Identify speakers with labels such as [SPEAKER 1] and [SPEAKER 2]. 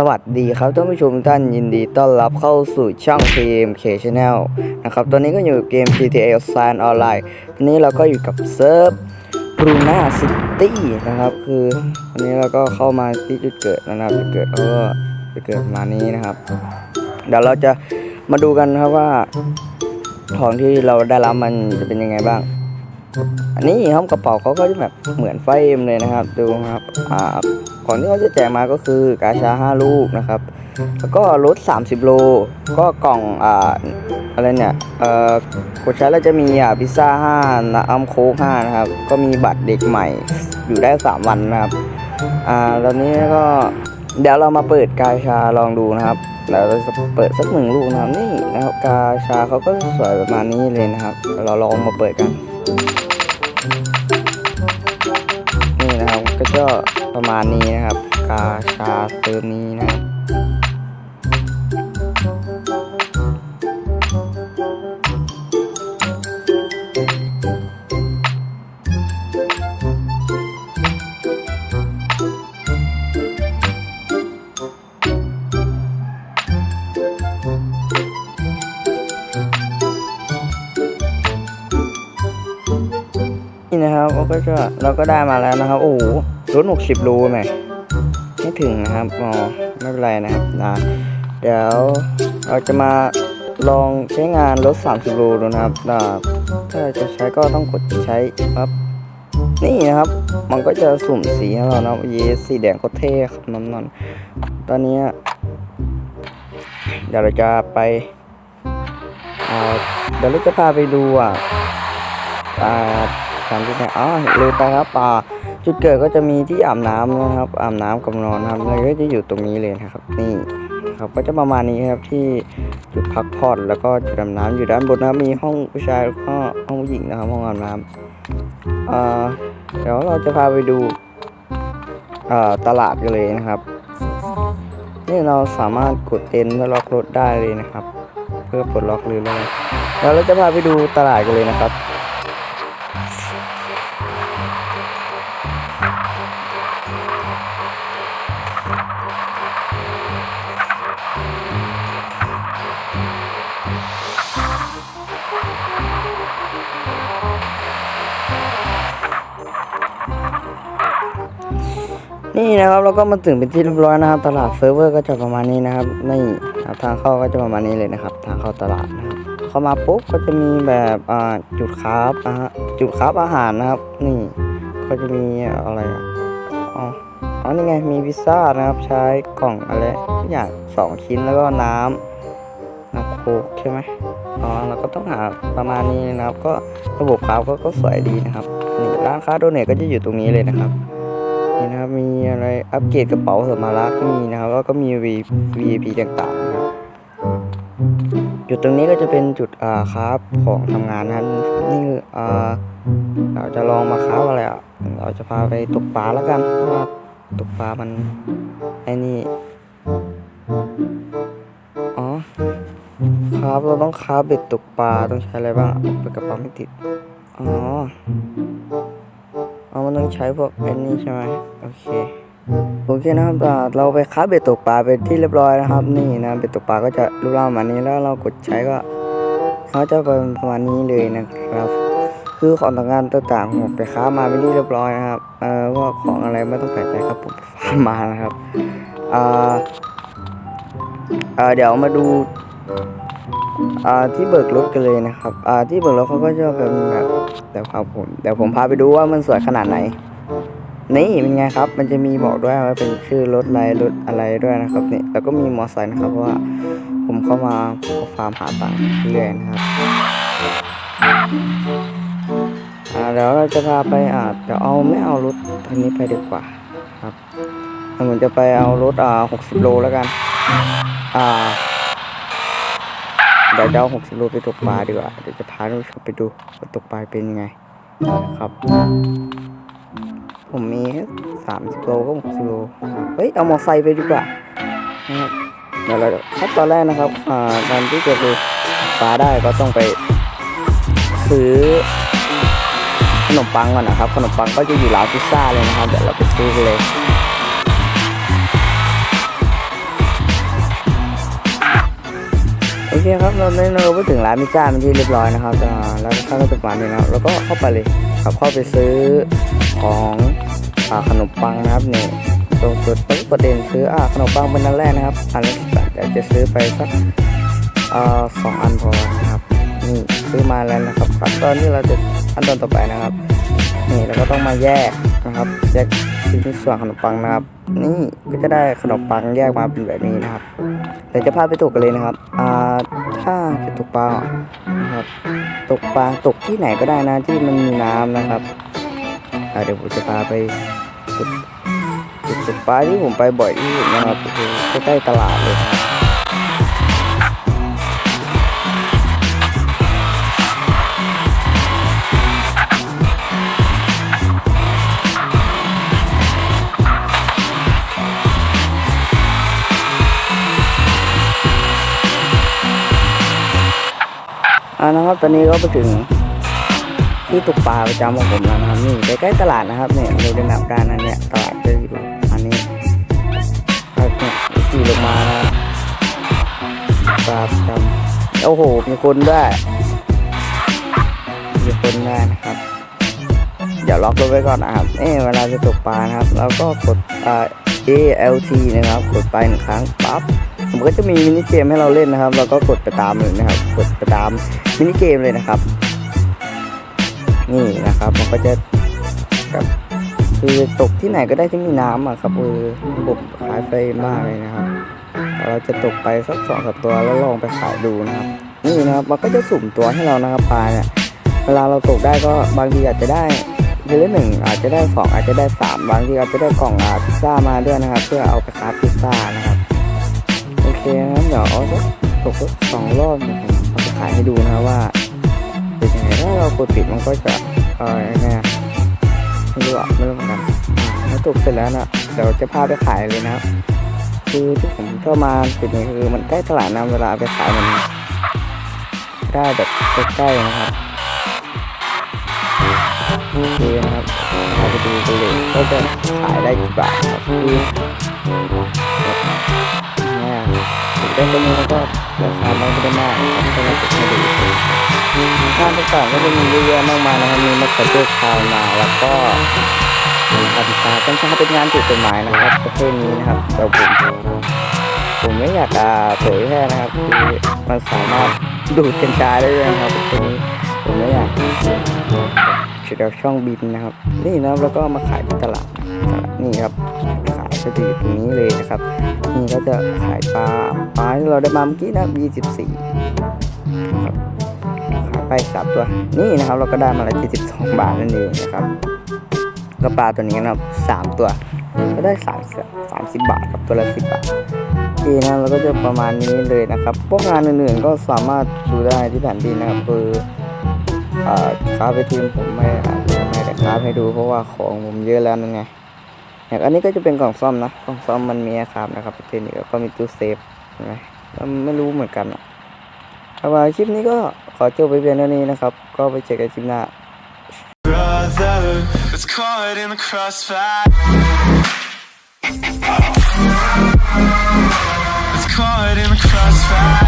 [SPEAKER 1] สวัสดีครับท่านผู้ชมท่านยินดีต้อนรับเข้าสู่ช่อง PMK Channel นะครับ ตอนนี้ก็อยู่เกม GTA San Online วันนี้เราก็อยู่กับเซิร์ฟ Bruna City นะครับ คือวันนี้เราก็เข้ามาที่จุดเกิดนะครับ จุดเกิดแล้วก็จุดเกิดประมาณนี้นะครับ เดี๋ยวเราจะมาดูกันครับว่าของที่เราได้รับมันจะเป็นยังไงบ้าง อันนี้ครับกระเป๋าเขาก็จะแบบเหมือนไฟเอ็มเลยนะครับ ดูครับอ่าของที่เขาจะแจกมาก็คือกาชา5ลูกนะครับ แล้วก็รถ30 โล ก็กล่องอ่าอะไรเนี่ยเอ่อกดใช้แล้วจะมีอ่าพิซซ่า5น้ำโค้ก5นะครับ ก็มีบัตรเด็กใหม่อยู่ได้ 3 วันนะครับอ่าตอนนี้ก็เดี๋ยวเรามาเปิดกาชาลองดูนะครับเดี๋ยวเราจะเปิดสักหนึ่งลูกนะครับนี่นะครับกาชาเขาก็สวยประมาณนี้เลยนะครับ เราลองมาเปิดกัน ก็ประมาณนี้นะครับ กาชาเซิร์ฟนี้นะครับ นี่นะครับเราก็จะเราก็ได้มาแล้วนะครับ โอ้โหรถ60รูไหมไม่ถึงนะครับอ๋อไม่เป็นไรนะครับนะเดี๋ยวเราจะมาลองใช้งานรถ30รูดูนะครับถ้าจะใช้ก็ต้องกดใช้ครับนี่นะครับ มันก็จะสุ่มสีให้เรานะเยสสีแดงก็เท่ครับน้ำนนตอนนี้ เดี๋ยวเราจะไปเดี๋ยวเราจะพาไปดูอะ อ่าสถานที่ไหนอ๋อลืมไปครับป่าจุดเกิดก็จะมีที่อาบน้ำนะครับอาบน้ำกับนอนครับเลยก็จะอยู่ตรงนี้เลยนะครับ นี่ครับก็จะประมาณนี้ครับที่จุดพักผ่อนแล้วก็จุดอาบน้ำอยู่ด้านบนนะครับมีห้องผู้ชายแล้วก็ห้องผู้หญิงนะครับห้องอาบน้ำอ่าเดี๋ยวเราจะพาไปดูตลาดกันเลยนะครับนี่เราสามารถกดเต็นท์เพื่อล็อกรถได้เลยนะครับ เพื่อปลดล็อกหรืออะไรแล้วเราจะพาไปดูตลาดกันเลยนะครับ นี่นะครับเราก็มาถึงเป็นที่เรียบร้อยนะครับ ตลาดเซิร์ฟเวอร์ก็จะประมาณนี้นะครับนี่ทางเข้าก็จะประมาณนี้เลยนะครับ ทางเข้าตลาดนะครับเข้ามาปุ๊บก็จะมีแบบจุดครานะฮะจุดคราอาหารนะครับ นี่ก็จะมีอะไรอะอ๋ อ๋อนี่ไงมีพิซซ่านะครับ ใช้กล่องอะไรทุกอย่างสองชิ้นแล้วก็น้ำน้ำโคกใช่ไหมอ๋อเราก็ต้องหาประมาณนี้นะครับ ก็ระบบคราก็ก็สวยดีนะครับนี่ร้านค้าโดเนทก็จะอยู่ตรงนี้เลยนะครับนี่นะครับมีอะไรอัปเกรดกระเป๋าสมารักมีนะครับแล้วก็มี V VIP ต่างๆนะครับจุดตรงนี้ก็จะเป็นจุดอ่าครับของทำงานนะครับนี่คืออ่าเราจะลองมาค้าอะไรอะเราจะพาไปตกปลาแล้วกันเพราะว่า ตกปลามันไอ้นี่ อ๋อ ครับเราต้องค้าเบ็ดตกปลาต้องใช้อะไรบ้างเอาไปกระเป๋าไม่ติด อ๋อเอามันต้องใช้พวกไอ้นี่ใช่ไหมโอเคโอเคนะครับเราไปค้าเบ็ดตกปลาไปที่เรียบร้อยนะครับ นี่นะเบ็ดตกปลาก็จะรูปร่างมานี้แล้วเรากดใช้ก็เขาจะเป็นประมาณนี้เลยนะครับ คือของต่างงานต่างๆผมไปค้ามาเป็นที่เรียบร้อยนะครับเอ่อพวกของอะไรไม่ต้องแปลกใจครับผมฟาร์มมานะครับเอ่อ่าเดี๋ยวมาดูอ่าที่เบิกรถกันเลยนะครับอ่าที่เบิกรถเขาก็จะเป็นแบบเดี๋ยวพาผมเดี๋ยวผมพาไปดูว่ามันสวยขนาดไหนนี่เป็นไงครับ มันจะมีบอกด้วยว่าเป็นชื่อรถอะไรรถอะไรด้วยนะครับนี่แล้วก็มีมอไซค์นะครับเพราะว่าผมเข้ามาฟาร์มหาตังค์เรื่อยนะครับ เดี๋ยวเราจะพาไปอาเดี๋ยวเอาไม่เอารถคันนี้ไปดีกว่าครับผมจะไปเอารถอ่าหกสิบโลแล้วกัน อ่าเดี๋ยวจะเอาหกสิบโลไปตกปลาดีกว่าเดี๋ยวจะพาท่านไปดูว่าตกปลาเป็นยังไงครับ ผมมีสามสิบโลก็หกสิบโลเฮ้ยเอามอไซค์ไปดีกว่านะครับเดี๋ยวเราขั้นตอนแรกนะครับอ่าการที่จะไปปลาได้ก็ต้องไปซื้อ ขนมปังก่อนนะครับ ขนมปังก็จะอยู่ร้านพิซซ่าเลยนะครับ เดี๋ยวเราไปซื้อกันเลยโอเคครับเราได้เราไปถึงร้านพิซซ่าเป็นที่เรียบร้อยนะครับแล้วข้างก็จะประมาณนี้นะแล้วก็เข้าไปเลยขับเข้าไปซื้อของอขนมปังนะครับนี่ตรงจุดประเด็นซื้ออขนมปังเป็นอันแรกนะครับอันแรกแต่จะซื้อไปสักสองอันพอนะครับ นี่ซื้อมาแล้วนะครับขั้นตอนที่เราจะขั้นตอนต่อไปนะครับ นี่เราก็ต้องมาแยกนะครับแยกชิ้นส่วนขนมปังนะครับ นี่ก็จะได้ขนมปังแยกมาเป็นแบบนี้นะครับเดี๋ยวจะพาไปตกกันเลยนะครับอ่าถ้าจะตกปลานะครับตกปลาตกที่ไหนก็ได้นะที่มันมีน้ำนะครับเดี๋ยวผมจะพาไปจุดจุดตกปลาที่ผมไปบ่อยที่สุดนะครับคือใกล้ตลาดเลย ครับอ่านะครับตอนนี้ก็ไปถึงที่ตกปลาประจำของผมแล้วนะครับนี่ใกล้ๆตลาดนะครับเนี่ยเราเดินแบบด้านนั้นเนี่ยตลาดจะอยู่อันนี้ครับเนี่ยขี่ลงมานะครับปลาประจำโอ้โหมีคนด้วยมีคนได้นะครับเดี๋ยวล็อกรถไว้ก่อนนะครับเอ๊ะเวลาจะตกปลานะครับ เราก็กดอ่า ALT นะครับกดไปหนึ่งครั้งปั๊บ ผมก็จะมีมินิเกมให้เราเล่นนะครับ เราก็กดไปตามเลยนะครับ กดไปตามมินิเกมเลยนะครับ นี่นะครับมันก็จะแบบคือตกที่ไหนก็ได้ที่มีน้ำอะครับคือระบบขายไปมากเลยนะครับ เราจะตกไปสักสองสตัวแล้วลองไปขายดูนะครับ นี่นะครับมันก็จะสุ่มตัวให้เรานะครับปลาเนี่ยเวลาเราตกได้ก็บางทีอาจจะได้เดือนละหนึ่งอาจจะได้สองอาจจะได้สามบางทีอาจจะได้กล่องอาพิซซ่ามาด้วยนะครับ เพื่อเอาไปคราฟพิซซ่านะครับ อเคนะครับเดี๋ยวเอาสักตกสองรอบเนี่ยผมเอาไปขายให้ดูนะว่าเป็นยังไงถ้าเรากดปิดมันก็จะเออยังไงไม่รู้อะไม่รู้เหมือนกันอ่าตกเสร็จแล้วนะเดี๋ยวจะพาไปขายเลยนะครับคือที่ผมเข้ามาจุดนี้คือมันใกล้ตลาดนะเวลาไปขายมันได้แบบใกล้ๆนะครับโอนะครับพาไปดูกันเลยก็จะขายได้กี่บาทครับคือ เนี่ยได้ตรงนี้แล้วก็ราคาไม่ได้มากนะครับก็เลยจะให้ดูงานต่างๆก็จะมีเยอะแยะมากมายนะครับมีมะเขือเทศชาวนาแล้วก็มีกัญชากัญชาเป็นงานถูกกฎหมายนะครับ ประเภทนี้นะครับแต่ผมผมไม่อยากจะเผยแพร่นะครับคือมันสามารถดูดกัญชาได้ด้วยนะครับประเภทนี้ผมไม่อยากเดี๋ยวช่องบินนะครับ นี่นะแล้วก็มาขายที่ตลาดนี่ครับ จะอยู่ตรงนี้เลยนะครับ นี่ก็จะขายปลาปลาที่เราได้มาเมื่อกี้นะ24ครับขายไปสามตัว นี่นะครับเราก็ได้มาละ72 บาทนั่นเองนะครับ ก็ปลาตัวนี้นะครับสามตัว ก็ได้สามสามสิบบาทครับตัวละสิบบาทโอเคนะเราก็จะประมาณนี้เลยนะครับ พวกงานอื่นๆก็สามารถดูได้ที่แผ่นดินนะครับคืออ่าค้าไปทีมผมไม่อาจจะไม่ได้ค้าให้ดูเพราะว่าของผมเยอะแล้วนั่นไง อย่างอันนี้ก็จะเป็นกล่องซ่อมนะกล่องซ่อมมันมีครับนะครับประเภทนี้แล้วก็มีตู้เซฟใช่ไหมไม่รู้เหมือนกันอะเอาไว้คลิปนี้ก็ขอจบไปเพียงเท่านี้นะครับ ก็ไปเจอกันคลิปหน้า
[SPEAKER 2] brother was caught in the crossfire. Was caught in the crossfire.